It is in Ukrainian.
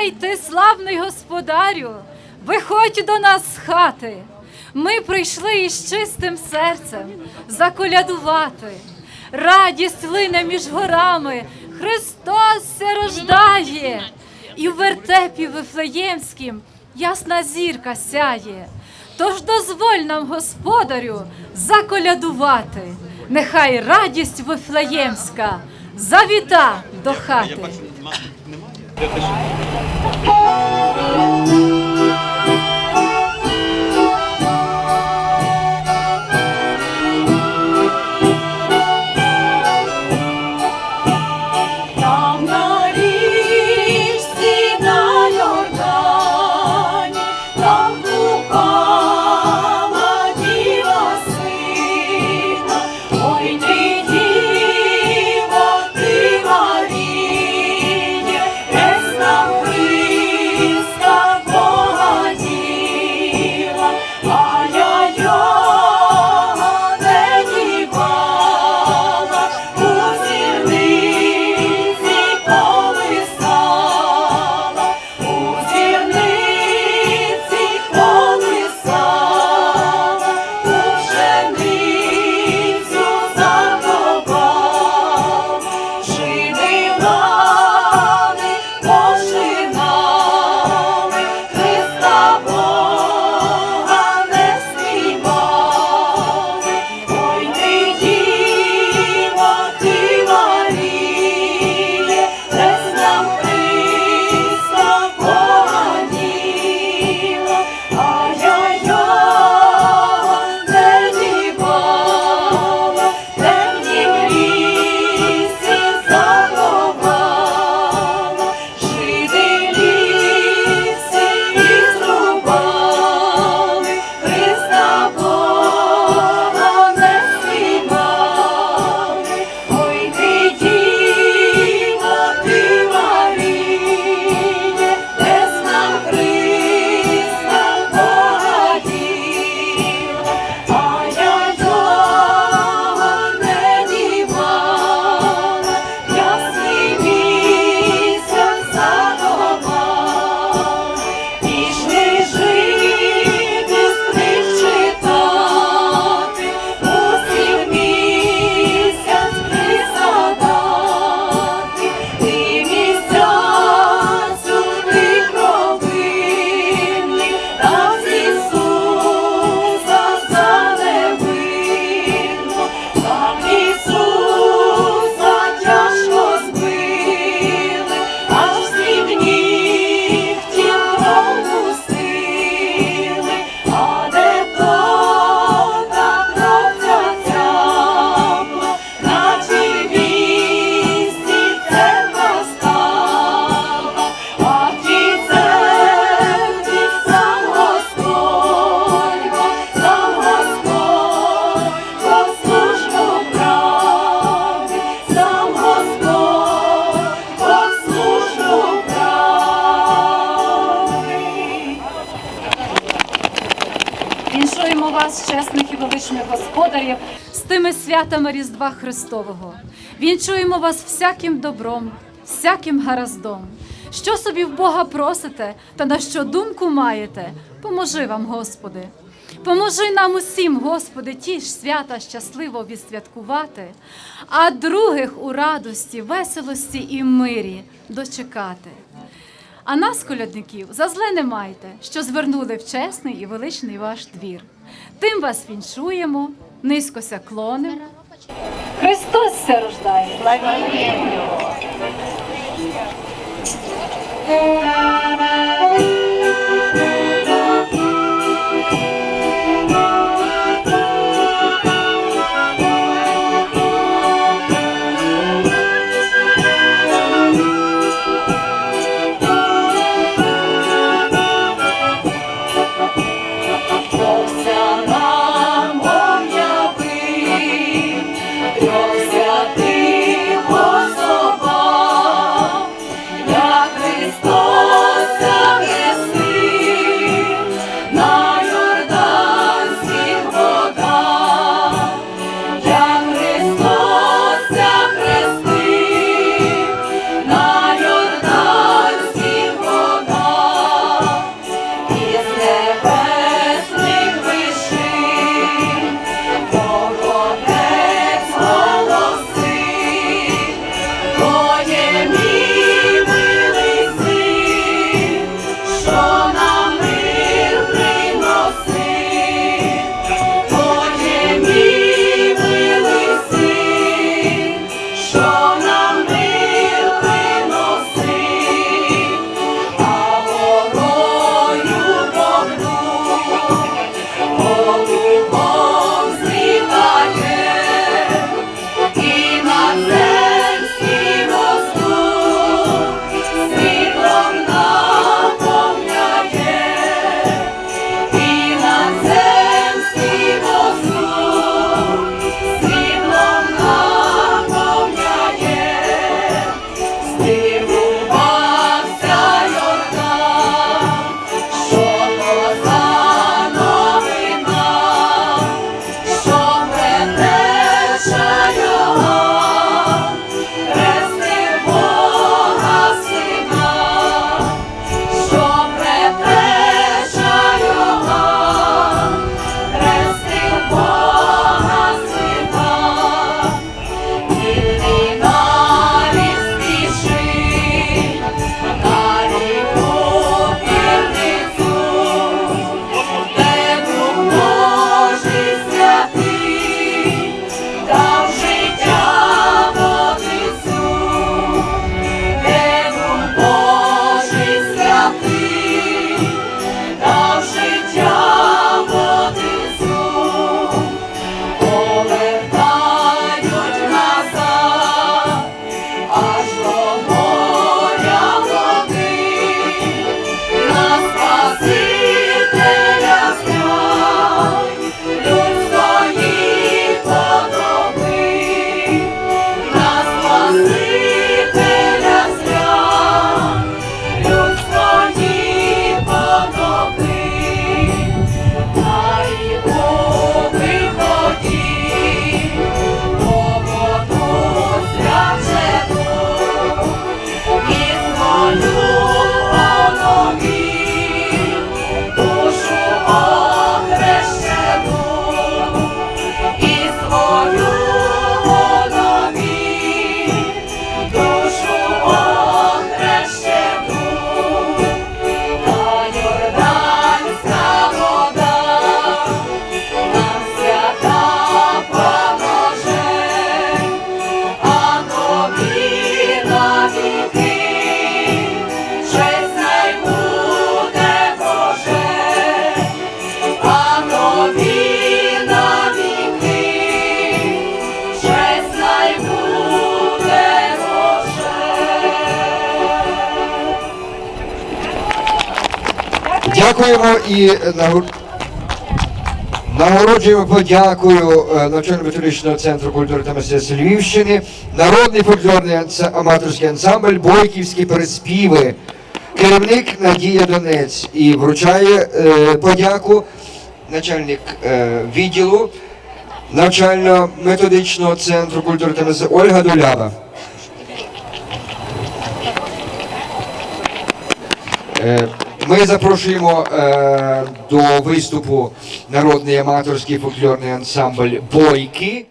Гей, ти славний господарю, виходь до нас з хати. Ми прийшли із чистим серцем заколядувати. Радість лине між горами, Христос се рождає, і в вертепі Вифлеємськім ясна зірка сяє. Тож дозволь нам, господарю, заколядувати. Нехай радість Вифлеємська завіта до хати. Já fechou. І величних господарів, з тими святами Різдва Христового. Вінчуємо вас всяким добром, всяким гараздом. Що собі в Бога просите, та на що думку маєте, поможи вам, Господи. Поможи нам усім, Господи, ті ж свята щасливо відсвяткувати, а других у радості, веселості і мирі дочекати. А нас, колядників, за зле не майте, що звернули в чесний і величний ваш двір. Тим вас віншуємо, низько ся клоним. Христос все рождає. Богся Дякуємо і нагороджуємо подякою е, навчально-методичного центру культури та мистецтва Львівщини, народний фольклорний аматорський ансамбль Бойківські переспіви. Керівник Надія Донець і вручає е, подяку начальник е, відділу навчально-методичного центру культури та мистецтва Ольга Долява. Е, Ми запрошуємо е, до виступу народний аматорський фольклорний ансамбль Бойки.